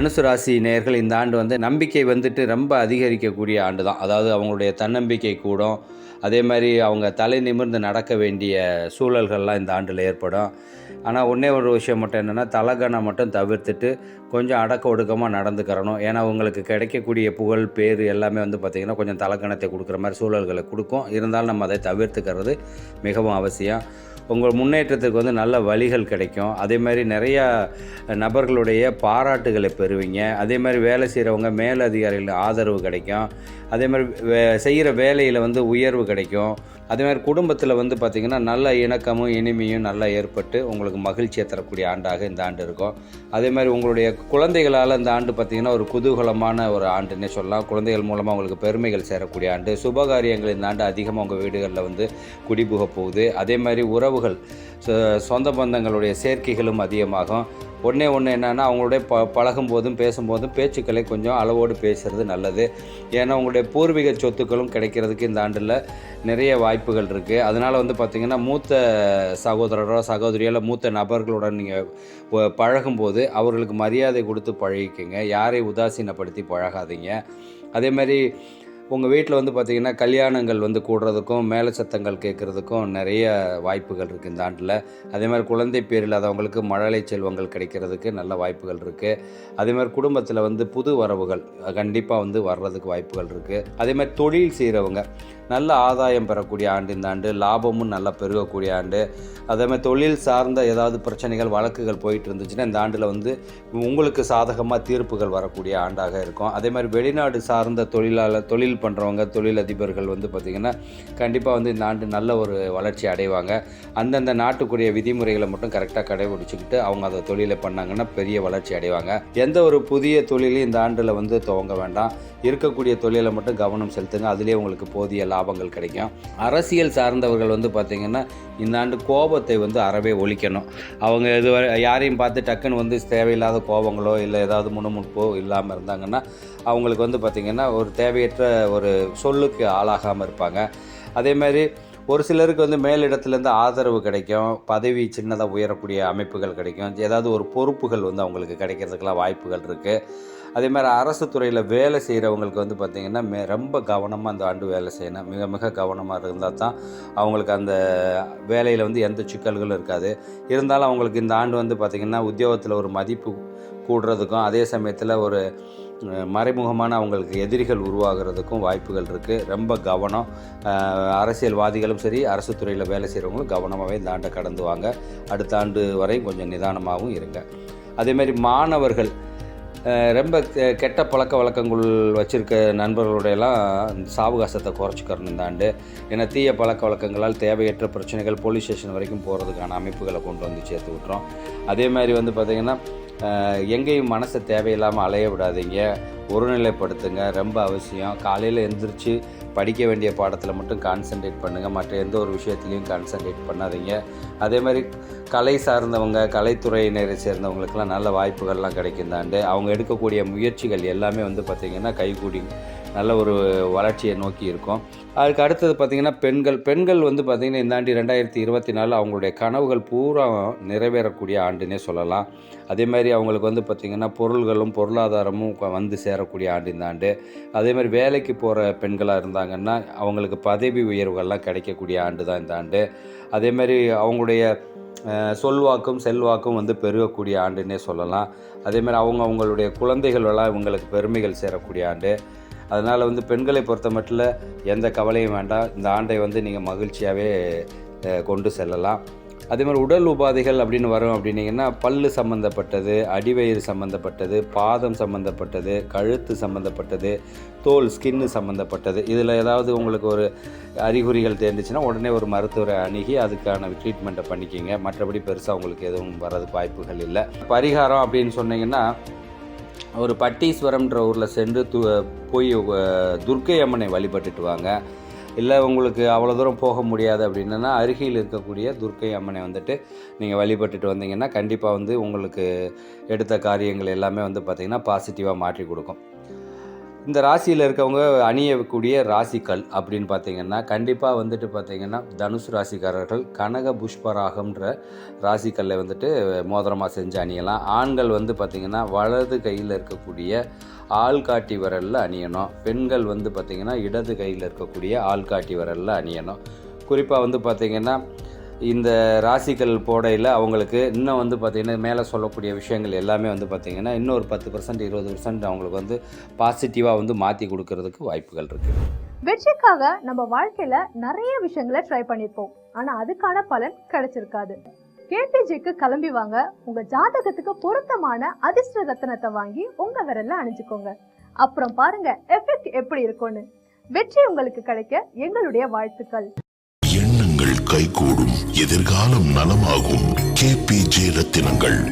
தனுசு ராசி நேர்கள் இந்த ஆண்டு வந்து நம்பிக்கை வந்துட்டு ரொம்ப அதிகரிக்கக்கூடிய ஆண்டு தான் அதாவது அவங்களுடைய தன்னம்பிக்கை கூடும். அதே மாதிரி அவங்க தலை நிமிர்ந்து நடக்க வேண்டிய சூழல்கள்லாம் இந்த ஆண்டில் ஏற்படும். ஆனால் ஒன்றே ஒரு விஷயம் மட்டும் என்னென்னா தலகணம் மட்டும் தவிர்த்துட்டு கொஞ்சம் அடக்க ஒடுக்கமாக நடந்துக்கிறணும். ஏன்னா உங்களுக்கு கிடைக்கக்கூடிய புகழ் பேர் எல்லாமே வந்து பார்த்திங்கன்னா கொஞ்சம் தலகணத்தை கொடுக்குற மாதிரி சூழல்களை கொடுக்கும். இருந்தாலும் நம்ம அதை தவிர்த்துக்கிறது மிகவும் அவசியம். உங்கள் முன்னேற்றத்துக்கு வந்து நல்ல வழிகள் கிடைக்கும். அதே மாதிரி நிறையா நபர்களுடைய பாராட்டுகளை பெறுவீங்க. அதே மாதிரி வேலை செய்கிறவங்க மேலதிகாரிகள் ஆதரவு கிடைக்கும். அதே மாதிரி வே செய்கிற வேலையில் வந்து உயர்வு கிடைக்கும். அதே மாதிரி குடும்பத்தில் வந்து பார்த்திங்கன்னா நல்ல இணக்கமும் இனிமையும் நல்லா ஏற்பட்டு உங்களுக்கு மகிழ்ச்சியை தரக்கூடிய ஆண்டாக இந்த ஆண்டு இருக்கும். அதே மாதிரி உங்களுடைய குழந்தைகளால் இந்த ஆண்டு பார்த்திங்கன்னா ஒரு குதூகலமான ஒரு ஆண்டுன்னே சொல்லலாம். குழந்தைகள் மூலமாக உங்களுக்கு பெருமைகள் சேரக்கூடிய ஆண்டு. சுபகாரியங்கள் இந்த ஆண்டு அதிகமாக உங்கள் வீடுகளில் வந்து குடிபுக போகுது. அதே மாதிரி உறவு உறவுகள் சொந்த பந்தங்களுடைய சேர்க்கைகளும் அதிகமாகும். ஒன்றே ஒன்று என்னென்னா அவங்களுடைய ப பழகும் போதும் பேசும்போதும் பேச்சுக்களை கொஞ்சம் அளவோடு பேசுறது நல்லது. ஏன்னா உங்களுடைய பூர்வீக சொத்துக்களும் கிடைக்கிறதுக்கு இந்த ஆண்டில் நிறைய வாய்ப்புகள் இருக்குது அதனால் வந்து பார்த்திங்கன்னா மூத்த சகோதரரோ சகோதரியோ இல்லை மூத்த நபர்களுடன் நீங்கள் பழகும்போது அவர்களுக்கு மரியாதை கொடுத்து பழகிக்கங்க. யாரையும் உதாசீனப்படுத்தி பழகாதீங்க. அதே மாதிரி உங்கள் வீட்டில் வந்து பார்த்திங்கன்னா கல்யாணங்கள் வந்து கூடுறதுக்கும் மேலே சத்தங்கள் கேட்குறதுக்கும் நிறைய வாய்ப்புகள் இருக்குது இந்த ஆண்டில். அதே மாதிரி குழந்தை பேர் இல்லாதவங்களுக்கு மழலை செல்வங்கள் கிடைக்கிறதுக்கு நல்ல வாய்ப்புகள் இருக்குது அதே மாதிரி குடும்பத்தில் வந்து புது வரவுகள் கண்டிப்பாக வந்து வர்றதுக்கு வாய்ப்புகள் இருக்குது அதே மாதிரி தொழில் செய்கிறவங்க நல்ல ஆதாயம் பெறக்கூடிய ஆண்டு இந்த ஆண்டு லாபமும் நல்லா பெருகக்கூடிய ஆண்டு. அதே மாதிரி தொழில் சார்ந்த ஏதாவது பிரச்சனைகள் வழக்குகள் போயிட்டு இருந்துச்சுன்னா இந்த ஆண்டில் வந்து உங்களுக்கு சாதகமாக தீர்ப்புகள் வரக்கூடிய ஆண்டாக இருக்கும். அதே மாதிரி வெளிநாடு சார்ந்த தொழிலாளர் தொழில் பண்ணுறவங்க தொழிலதிபர்கள் வந்து பார்த்திங்கன்னா கண்டிப்பாக வந்து இந்த ஆண்டு நல்ல ஒரு வளர்ச்சி அடைவாங்க. அந்தந்த நாட்டுக்குரிய விதிமுறைகளை மட்டும் கரெக்டாக கடைபிடிச்சிக்கிட்டு அவங்க அதை தொழிலை பண்ணாங்கன்னா பெரிய வளர்ச்சி அடைவாங்க. எந்த ஒரு புதிய தொழிலையும் இந்த ஆண்டில் வந்து துவங்க வேண்டாம். இருக்கக்கூடிய தொழிலை மட்டும் கவனம் செலுத்துங்க. அதுலேயே உங்களுக்கு போதிய லாபங்கள் கிடைக்கும். அரசியல் சார்ந்தவர்கள் வந்து பார்த்திங்கன்னா இந்த ஆண்டு கோபத்தை வந்து அறவே ஒழிக்கணும். அவங்க இது யாரையும் பார்த்து டக்குன்னு வந்து தேவையில்லாத கோபங்களோ இல்லை ஏதாவது முணுமுணுப்போ இல்லாமல் இருந்தாங்கன்னா அவங்களுக்கு வந்து பார்த்திங்கன்னா ஒரு தேவையற்ற ஒரு சொல்லுக்கு ஆளாகாமல் இருப்பாங்க. அதே மாதிரி ஒரு சிலருக்கு வந்து மேலிடத்துலேருந்து ஆதரவு கிடைக்கும். பதவி சின்னதாக உயரக்கூடிய அமைப்புகள் கிடைக்கும். ஏதாவது ஒரு பொறுப்புகள் வந்து அவங்களுக்கு கிடைக்கிறதுக்கெல்லாம் வாய்ப்புகள் இருக்குது அதே மாதிரி அரசு துறையில் வேலை செய்கிறவங்களுக்கு வந்து பார்த்திங்கன்னா மே ரொம்ப கவனமாக அந்த ஆண்டு வேலை செய்யணும். மிக மிக கவனமாக இருந்தால் தான் அவங்களுக்கு அந்த வேலையில் வந்து எந்த சிக்கல்களும் இருக்காது. இருந்தாலும் அவங்களுக்கு இந்த ஆண்டு வந்து பார்த்திங்கன்னா உத்தியோகத்தில் ஒரு மதிப்பு கூடுறதுக்கும் அதே சமயத்தில் ஒரு மறைமுகமான அவங்களுக்கு எதிரிகள் உருவாகிறதுக்கும் வாய்ப்புகள் இருக்குது ரொம்ப கவனம். அரசியல்வாதிகளும் சரி அரசு துறையில் வேலை செய்கிறவங்களும் கவனமாகவே இந்த ஆண்டை கடந்து வாங்க. அடுத்த ஆண்டு வரை கொஞ்சம் நிதானமாகவும் இருங்க. அதேமாதிரி மாணவர்கள் ரொம்ப கெட்ட பழக்க வழக்கங்கள் வச்சுருக்க நண்பர்களுடையெல்லாம் சாவகாசத்தை குறைச்சிக்கிறணும் இந்த ஆண்டு. ஏன்னா தீய பழக்க வழக்கங்களால் தேவையற்ற பிரச்சனைகள் போலீஸ் ஸ்டேஷன் வரைக்கும் போகிறதுக்கான அமைப்புகளை கொண்டு வந்து சேர்த்து விட்றோம் அதே மாதிரி வந்து பார்த்திங்கன்னா எங்கேயும் மனசை தேவையில்லாமல் அலைய விடாதீங்க. ஒருநிலைப்படுத்துங்க ரொம்ப அவசியம். காலையில் எழுந்திரிச்சு படிக்க வேண்டிய பாடத்தில் மட்டும் கான்சென்ட்ரேட் பண்ணுங்கள் மற்ற எந்த ஒரு விஷயத்துலையும் கான்சென்ட்ரேட் பண்ணாதீங்க. அதே மாதிரி கலை சார்ந்தவங்க கலைத்துறையினரை சேர்ந்தவங்களுக்கெல்லாம் நல்ல வாய்ப்புகள்லாம் கிடைக்கும் தாண்டு அவங்க எடுக்கக்கூடிய முயற்சிகள் எல்லாமே வந்து பார்த்திங்கன்னா கைகூடி நல்ல ஒரு வளர்ச்சியை நோக்கி இருக்கும். அதுக்கு அடுத்தது பார்த்திங்கன்னா பெண்கள் பெண்கள் வந்து பார்த்திங்கன்னா இந்த ஆண்டு ரெண்டாயிரத்தி இருபத்தி நாலு அவங்களுடைய கனவுகள் பூரா நிறைவேறக்கூடிய ஆண்டுன்னே சொல்லலாம். அதே மாதிரி அவங்களுக்கு வந்து பார்த்திங்கன்னா பொருள்களும் பொருளாதாரமும் வந்து சேரக்கூடிய ஆண்டு இந்த ஆண்டு. அதே மாதிரி வேலைக்கு போகிற பெண்களாக இருந்தாங்கன்னா அவங்களுக்கு பதவி உயர்வுகள்லாம் கிடைக்கக்கூடிய ஆண்டு தான் இந்த ஆண்டு. அதே மாதிரி அவங்களுடைய சொல்வாக்கும் செல்வாக்கும் வந்து பெருகக்கூடிய ஆண்டுன்னே சொல்லலாம். அதேமாதிரி அவங்க அவங்களுடைய குழந்தைகளெல்லாம் இவங்களுக்கு பெருமைகள் சேரக்கூடிய ஆண்டு. அதனால் வந்து பெண்களை பொறுத்த மட்டும் எந்த கவலையும் வேண்டாம். இந்த ஆண்டை வந்து நீங்கள் மகிழ்ச்சியாகவே கொண்டு செல்லலாம். அதே மாதிரி உடல் உபாதைகள் அப்படின்னு வரும் அப்படின்னிங்கன்னா பல்லு சம்மந்தப்பட்டது அடிவயிறு சம்மந்தப்பட்டது பாதம் சம்மந்தப்பட்டது கழுத்து சம்மந்தப்பட்டது தோல் ஸ்கின்னு சம்மந்தப்பட்டது இதில் ஏதாவது உங்களுக்கு ஒரு அறிகுறிகள் தெரிஞ்சிச்சுன்னா உடனே ஒரு மருத்துவரை அணுகி அதுக்கான ட்ரீட்மெண்ட்டை பண்ணிக்கிங்க. மற்றபடி பெருசாக உங்களுக்கு எதுவும் வர்றதுக்கு வாய்ப்புகள் இல்லை. பரிகாரம் அப்படின்னு சொன்னிங்கன்னா ஒரு பட்டீஸ்வரம்ன்ற ஊரில் சென்று து போய் துர்க்கை அம்மனை வழிபட்டுட்டு வாங்க. இல்லை உங்களுக்கு அவ்வளோ தூரம் போக முடியாது அப்படின்னா அருகில் இருக்கக்கூடிய துர்க்கை அம்மனை வந்துட்டு நீங்கள் வழிபட்டுட்டு வந்தீங்கன்னா கண்டிப்பாக வந்து உங்களுக்கு எடுத்த காரியங்கள் எல்லாமே வந்து பார்த்திங்கன்னா பாசிட்டிவாக மாற்றி கொடுக்கும். இந்த ராசியில் இருக்கவங்க அணியக்கூடிய ராசிக்கல் அப்படின்னு பார்த்தீங்கன்னா கண்டிப்பாக வந்துட்டு பார்த்தீங்கன்னா தனுசு ராசிக்காரர்கள் கனக புஷ்பராகம்ன்ற ராசிக்கல்லை வந்துட்டு மோதிரமாக செஞ்சு அணியலாம். ஆண்கள் வந்து பார்த்திங்கன்னா வலது கையில் இருக்கக்கூடிய ஆள்காட்டி விரலில் அணியணும். பெண்கள் வந்து பார்த்திங்கன்னா இடது கையில் இருக்கக்கூடிய ஆள்காட்டி விரலில் அணியணும். குறிப்பாக வந்து பார்த்திங்கன்னா இந்த ராசிகள் போடையில் அவங்களுக்கு இன்னும் வந்து பார்த்திங்கன்னா மேலே சொல்லக்கூடிய விஷயங்கள் எல்லாமே வந்து பார்த்திங்கன்னா இன்னும் ஒரு பத்து பர்சன்ட் இருபது பர்சன்ட் அவங்களுக்கு வந்து பாசிட்டிவாக வந்து மாற்றி கொடுக்கறதுக்கு வாய்ப்புகள் இருக்குது வெற்றிக்காக நம்ம வாழ்க்கையில் நிறைய விஷயங்களை ட்ரை பண்ணியிருப்போம் ஆனால் அதுக்கான பலன் கிடைச்சிருக்காது. கேபிஜிக்கு கிளம்பி வாங்க உங்க ஜாதகத்துக்கு பொருத்தமான அதிர்ஷ்ட ரத்தனத்தை வாங்கி உங்க விரல்ல அணிஞ்சுக்கோங்க. அப்புறம் பாருங்க எஃபெக்ட் எப்படி இருக்கும்னு. வெற்றி உங்களுக்கு கிடைக்க எங்களுடைய வாழ்த்துக்கள். கைகூடும். எதிர்காலம் நலமாகும். ஜே ரத்தினங்கள்